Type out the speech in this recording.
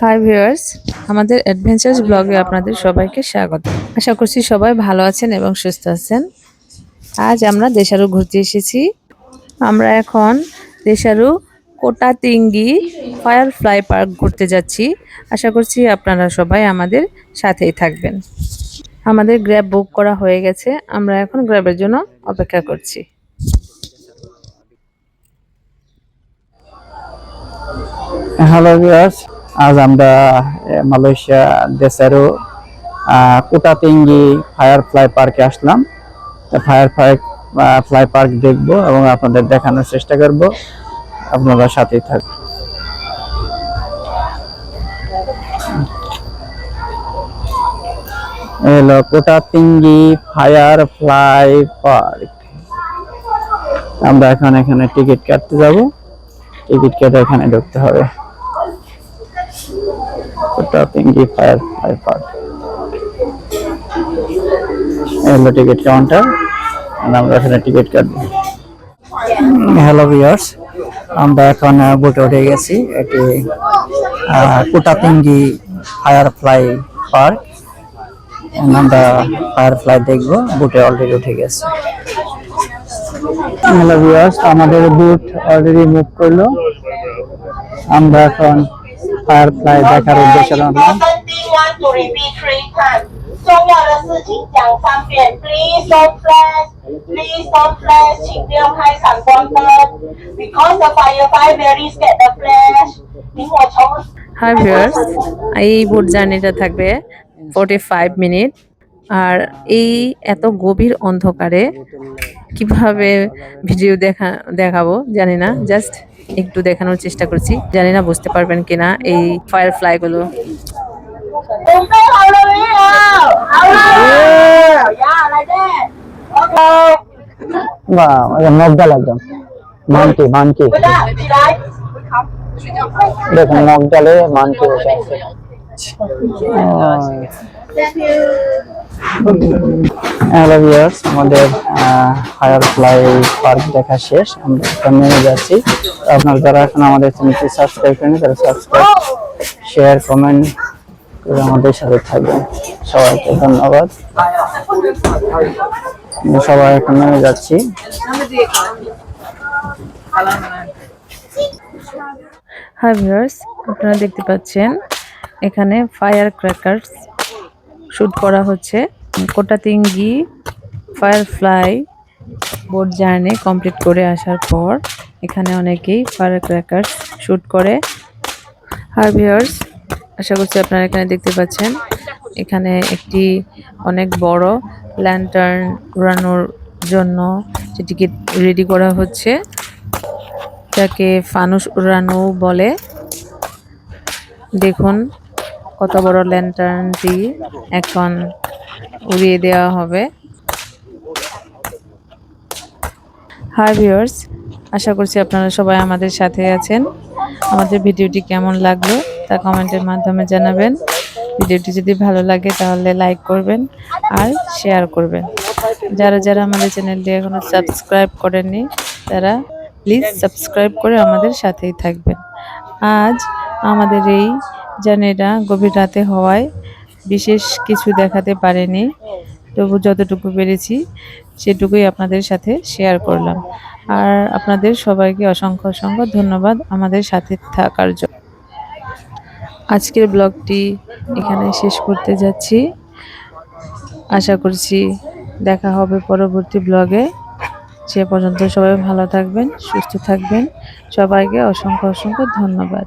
Hi viewers আমাদের adventures ব্লগে আপনাদের সবাইকে স্বাগত। আশা করছি সবাই ভালো আছেন এবং সুস্থ আছেন। আজ আমরা দেশারু ঘুরতে এসেছি। আমরা এখন দেশারু কোটাতিঙ্গি ফায়ারফ্লাই পার্ক ঘুরতে যাচ্ছি। আশা করছি আপনারা সবাই আমাদের সাথেই থাকবেন। আমাদের গ্র্যাব বুক করা হয়ে গেছে। আমরা এখন গ্র্যাবের জন্য অপেক্ষা করছি। হ্যালো ভিউয়ার্স আজ আমরা মালয়েশিয়া দেশেরও ফায়ার ফ্লাই পার্কে আসলাম। ফায়ার ফ্লাই ফ্লাই পার্ক দেখব এবং আপনাদের দেখানোর চেষ্টা করব। আপনারা সাথেই থাকবেন এলো কোটাতিঙ্গি ফায়ার ফ্লাই পার্ক আমরা এখন এখানে টিকিট কাটতে যাব। টিকিট কেটে এখানে ঢুকতে হবে। কোটাতিঙ্গি ফায়ার ফ্লাই পার্ক হলো টিকিট কাউন্টার আমরা এখানে টিকিট কাটবো। হ্যালো ভিউয়ার্স আমরা এখন বোটে উঠে গেছি। এটি আহ, কোটাতিঙ্গি ফায়ার ফ্লাই পার্ক। আমরা ফায়ার ফ্লাই দেখব বোটে অলরেডি উঠে গেছে। হ্যালো ভিউয়ার্স আমাদের বুট অলরেডি মুভ করল। আমরা এখন আর প্রায় দেখার উদ্দেশ্য হাই ভিউয়ার্স এই বোট জার্নিটা থাকবে ফোর্টি ফাইভ মিনিট আর এই এত গভীর অন্ধকারে কীভাবে ভিডিও দেখা দেখাবো জানি না জাস্ট একটু দেখানোর চেষ্টা করছি জানি না বুঝতে পারবেন কিনা এই ফায়ার ফ্লাইগুলো মানকি মানকি দেখুন মগডালে মানকি বসে আছে হ্যালো ভিউয়ার্স আমাদের ফায়ার ফ্লাই পার্ক দেখা শেষ। আমরা নেমে যাচ্ছি। আপনারা যারা এখন আমাদের চ্যানেলটি সাবস্ক্রাইব করেন তারা সাবস্ক্রাইব শেয়ার কমেন্ট করে আমাদের সাথে থাকবেন। সবাইকে ধন্যবাদ। সবাই এখন নেমে যাচ্ছি। হাই ভিউয়ার্স আপনারা দেখতে পাচ্ছেন এখানে ফায়ার ক্র্যাকার্স শুট করা হচ্ছে। কোটাতিঙ্গি firefly boat journey complete করে আসার পর এখানে অনেকেই ফায়ার ক্র্যাকার্স শুট করে। ভিউয়ার্স আশা করছি আপনারা এখানে দেখতে পাচ্ছেন। এখানে একটি অনেক বড় ল্যান্টার্ন উড়ানোর জন্য যেটিকে রেডি করা হচ্ছে, যাকে ফানুস উড়ানো বলে। দেখুন কত বড় ল্যান্টার্নটি এখন উড়িয়ে দেওয়া হবে। হাই ভিউয়ার্স আশা করছি আপনারা সবাই আমাদের সাথে আছেন। আমাদের ভিডিওটি কেমন লাগল তা কমেন্টের মাধ্যমে জানাবেন। ভিডিওটি যদি ভালো লাগে তাহলে লাইক করবেন আর শেয়ার করবেন। যারা যারা আমাদের চ্যানেলটি এখনও সাবস্ক্রাইব করেননি, তারা প্লিজ সাবস্ক্রাইব করে আমাদের সাথেই থাকবেন। আজ আমাদের এই জার্নিটা গভীর রাতে হওয়ায় বিশেষ কিছু দেখাতে পারেনি। তবু যতটুকু পেরেছি, সেটুকুই আপনাদের সাথে শেয়ার করলাম। আর আপনাদের সবাইকে অসংখ্য অসংখ্য ধন্যবাদ আমাদের সাথে থাকার জন্য। আজকের ব্লগটি এখানে শেষ করতে যাচ্ছি। আশা করছি দেখা হবে পরবর্তী ব্লগে। সে পর্যন্ত সবাই ভালো থাকবেন, সুস্থ থাকবেন। সবাইকে অসংখ্য অসংখ্য ধন্যবাদ।